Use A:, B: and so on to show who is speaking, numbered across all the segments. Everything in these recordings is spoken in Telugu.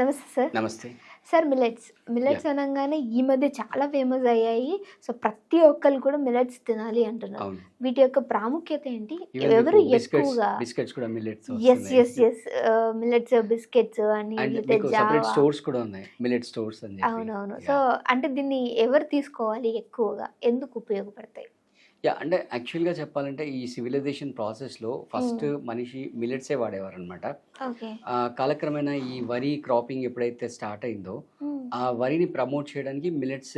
A: నమస్తే సార్.
B: నమస్తే.
A: సార్ మిలెట్స్ మిలెట్స్ అనగానే ఈ మధ్య చాలా ఫేమస్ అయ్యాయి. సో ప్రతి ఒక్కరు కూడా మిలెట్స్ తినాలి అంటున్నారు. వీటి యొక్క ప్రాముఖ్యత ఏంటి? ఎవరు ఎక్కువగా
B: బిస్కెట్స్ కూడా millets
A: yes yes yes millets biscuits అని
B: స్టోర్స్ కూడా ఉన్నాయి. మిల్లెట్ స్టోర్స్
A: అవునవును. సో అంటే దీన్ని ఎవరు తీసుకోవాలి ఎక్కువగా? ఎందుకు ఉపయోగపడతాయి?
B: యా అంటే యాక్చువల్గా చెప్పాలంటే ఈ సివిలైజేషన్ ప్రాసెస్లో ఫస్ట్. మనిషి మిల్లెట్సే వాడేవారు అనమాట కాలక్రమేణా ఈ వరి క్రాపింగ్ ఎప్పుడైతే స్టార్ట్ అయిందో ఆ వరిని ప్రమోట్ చేయడానికి మిల్లెట్స్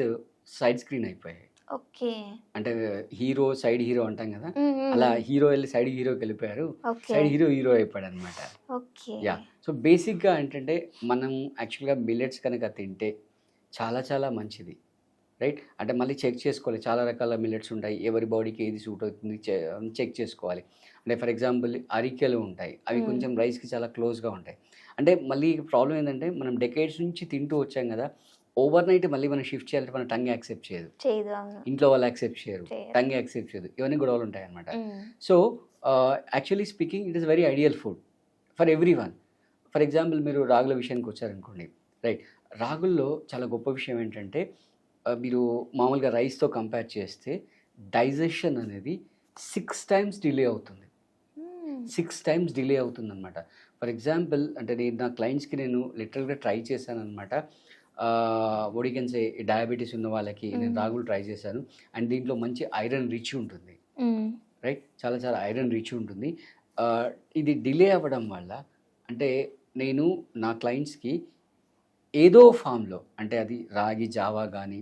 B: సైడ్ స్క్రీన్ అయిపోయాయి.
A: ఓకే.
B: అంటే హీరో సైడ్ హీరో అంటాం కదా? అలా హీరో వెళ్ళి సైడ్ హీరోకి వెళ్ళిపోయారు. సైడ్ హీరో హీరో అయిపోయాడు అనమాట యా సో బేసిక్గా ఏంటంటే మనం యాక్చువల్గా మిల్లెట్స్ కనుక తింటే చాలా చాలా మంచిది. రైట్? అంటే మళ్ళీ చెక్ చేసుకోవాలి. చాలా రకాల మిల్లెట్స్ ఉంటాయి. ఎవరి బాడీకి ఏది సూట్ అవుతుంది చెక్ చేసుకోవాలి. అంటే ఫర్ ఎగ్జాంపుల్ అరికెలు ఉంటాయి. అవి. కొంచెం రైస్కి చాలా క్లోజ్గా ఉంటాయి. అంటే మళ్ళీ ప్రాబ్లం ఏంటంటే మనం డెకేడ్స్ నుంచి తింటూ వచ్చాం కదా ఓవర్ నైట్ మళ్ళీ మనం షిఫ్ట్ చేయాలంటే మన టంగ్ యాక్సెప్ట్ చేయదు. ఇంట్లో వాళ్ళు యాక్సెప్ట్ చేయరు. టంగ్ యాక్సెప్ట్ చేయదు. ఇవన్నీ గొడవలు ఉంటాయి అనమాట. So actually speaking it is very ideal food for every one for example మీరు రాగుల విషయానికి వచ్చారనుకోండి. రైట్? రాగుల్లో చాలా గొప్ప విషయం ఏంటంటే మీరు మామూలుగా రైస్తో కంపేర్ చేస్తే డైజెషన్ అనేది సిక్స్ టైమ్స్ డిలే అవుతుంది. సిక్స్ టైమ్స్ డిలే అవుతుంది అనమాట ఫర్ ఎగ్జాంపుల్ అంటే నేను నా క్లయింట్స్కి నేను లిటరల్గా ట్రై చేశాను అనమాట ఒడికెన్సే డయాబెటీస్ ఉన్న వాళ్ళకి నేను
A: Mm.
B: రాగులు ట్రై చేశాను. అండ్ దీంట్లో మంచి ఐరన్ రిచ్ ఉంటుంది. రైట్ చాలా చాలా ఐరన్ రిచ్ ఉంటుంది. ఇది డిలే అవ్వడం వల్ల అంటే నేను నా క్లయింట్స్కి ఏదో ఫామ్లో అంటే అది రాగి జావా కానీ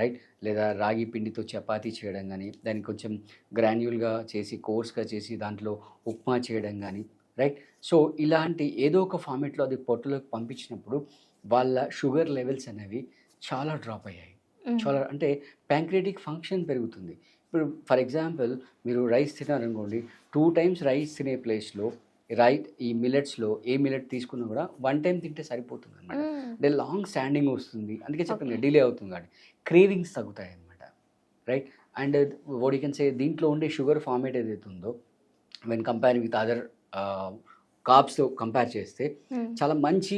B: రైట్? లేదా రాగి పిండితో చపాతీ చేయడం కానీ దాన్ని కొంచెం గ్రాన్యువల్గా చేసి కోర్స్గా చేసి దాంట్లో ఉప్మా చేయడం కానీ రైట్? సో ఇలాంటి ఏదో ఒక ఫార్మేట్లో అది పొట్టులోకి పంపించినప్పుడు వాళ్ళ షుగర్ లెవెల్స్ అనేవి చాలా డ్రాప్ అయ్యాయి. చాలా అంటే ప్యాంక్రియాటిక్ ఫంక్షన్ పెరుగుతుంది. ఇప్పుడు ఫర్ ఎగ్జాంపుల్ మీరు రైస్ తినారనుకోండి టూ టైమ్స్ రైస్ తినే ప్లేస్లో రైట్ ఈ మిల్లెట్స్లో ఏ మిల్లెట్ తీసుకున్నా కూడా వన్ టైం తింటే సరిపోతుంది అనమాట. అంటే లాంగ్ స్టాండింగ్ వస్తుంది అందుకే చెప్పండి. డిలే అవుతుంది కాబట్టి క్రేవింగ్స్ తగ్గుతాయి అనమాట right and what you can say దీంట్లో ఉండే షుగర్ ఫార్మేట్ ఏదైతే ఉందో వెన్ కంపేరింగ్ విత్ అదర్ కాప్స్తో కంపేర్ చేస్తే. చాలా మంచి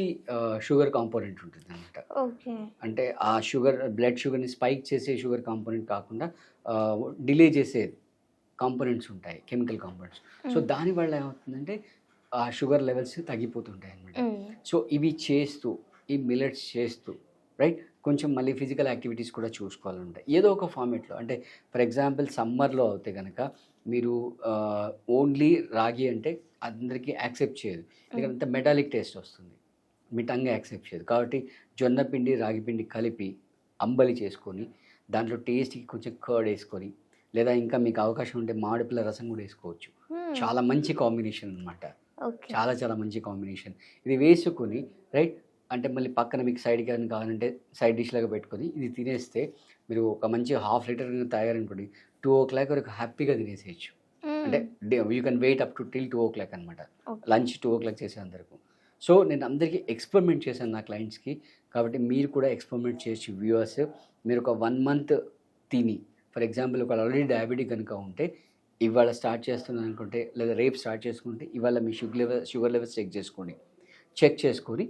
B: షుగర్ కాంపోనెంట్ ఉంటుంది అనమాట అంటే ఆ షుగర్ బ్లడ్ షుగర్ని స్పైక్ చేసే షుగర్ కాంపోనెంట్ కాకుండా డిలే చేసే కాంపోనెంట్స్ ఉంటాయి కెమికల్ కాంపోనెంట్స్ సో. దానివల్ల ఏమవుతుందంటే ఆ షుగర్ లెవెల్స్ తగ్గిపోతుంటాయి అనమాట. సో ఇవి చేస్తూ ఈ మిల్లెట్స్ చేస్తూ రైట్? కొంచెం మళ్ళీ ఫిజికల్ యాక్టివిటీస్ కూడా చూసుకోవాలంటాయి ఏదో ఒక ఫార్మేట్లో అంటే ఫర్ ఎగ్జాంపుల్ సమ్మర్లో అయితే కనుక మీరు ఓన్లీ రాగి అంటే అందరికీ యాక్సెప్ట్ చేయదు. ఎందుకంటే మెటాలిక్ టేస్ట్ వస్తుంది. మీ టంగ్ యాక్సెప్ట్ చేయదు. కాబట్టి జొన్న పిండి రాగి పిండి కలిపి అంబలి చేసుకొని దాంట్లో టేస్ట్కి కొంచెం కర్డ్ వేసుకొని లేదా ఇంకా మీకు అవకాశం ఉంటే మామిడిపిల్ల రసం కూడా వేసుకోవచ్చు. చాలా మంచి కాంబినేషన్ అన్నమాట.
A: ఓకే
B: చాలా చాలా మంచి కాంబినేషన్. ఇది వేసుకొని రైట్? అంటే మళ్ళీ పక్కన మీకు సైడ్ కానీ కావాలంటే సైడ్ డిష్ లాగా పెట్టుకొని ఇది తినేస్తే మీరు ఒక మంచి హాఫ్ లీటర్ తాగారనుకోండి టూ ఓ క్లాక్ వరకు హ్యాపీగా తినేసేయచ్చు. అంటే you can wait up to till two o'clock అనమాట. లంచ్ టూ ఓ క్లాక్ చేసే అందరకు. సో నేను అందరికీ ఎక్స్పెరిమెంట్ చేశాను నా క్లయింట్స్కి. కాబట్టి మీరు కూడా ఎక్స్పెరిమెంట్ చేసి వ్యూవర్స్ మీరు ఒక వన్ మంత్ తిని ఫర్ ఎగ్జాంపుల్ ఒక ఆల్రెడీ డయాబెటిక్ కనుక ఉంటే ఇవాళ స్టార్ట్ చేస్తున్నాను అనుకుంటే లేదా రేపు స్టార్ట్ చేసుకుంటే ఇవాళ మీ sugar level sugar levels check చేసుకోండి. చెక్ చేసుకొని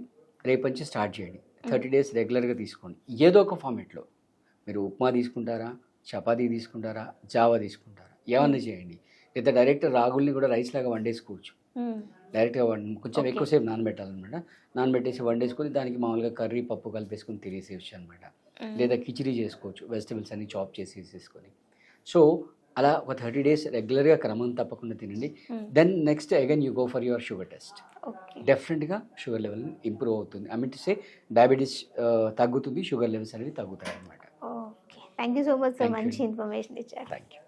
B: రేపు నుంచి స్టార్ట్ చేయండి. థర్టీ డేస్ రెగ్యులర్గా తీసుకోండి. ఏదో ఒక ఫార్మేట్లో మీరు ఉప్మా తీసుకుంటారా? చపాతీ తీసుకుంటారా? జావా తీసుకుంటారా? ఏమన్నా చేయండి. లేదా డైరెక్ట్ రాగుల్ని కూడా రైస్ లాగా వండేసుకోవచ్చు. డైరెక్ట్గా కొంచెం. ఎక్కువసేపు నానబెట్టాలన్నమాట. నానబెట్టేసి వండేసుకొని దానికి మామూలుగా కర్రీ పప్పు కలిపేసుకొని తినేసేయచ్చు అనమాట. లేదా కిచిడి చేసుకోవచ్చు. వెజిటబుల్స్ అన్ని చాప్ చేసి వేసేసుకొని సో అలా ఒక థర్టీ డేస్ రెగ్యులర్గా క్రమం తప్పకుండా తినండి. Then next again you go for your sugar test డెఫినెట్గా షుగర్ లెవెల్ ఇంప్రూవ్ అవుతుంది. I mean to say diabetes తగ్గుతుంది షుగర్ లెవెల్స్ అనేవి తగ్గుతాయి అనమాట
A: okay thank you so much sir. మంచి ఇన్ఫర్మేషన్ ఇచ్చారు.
B: Thank you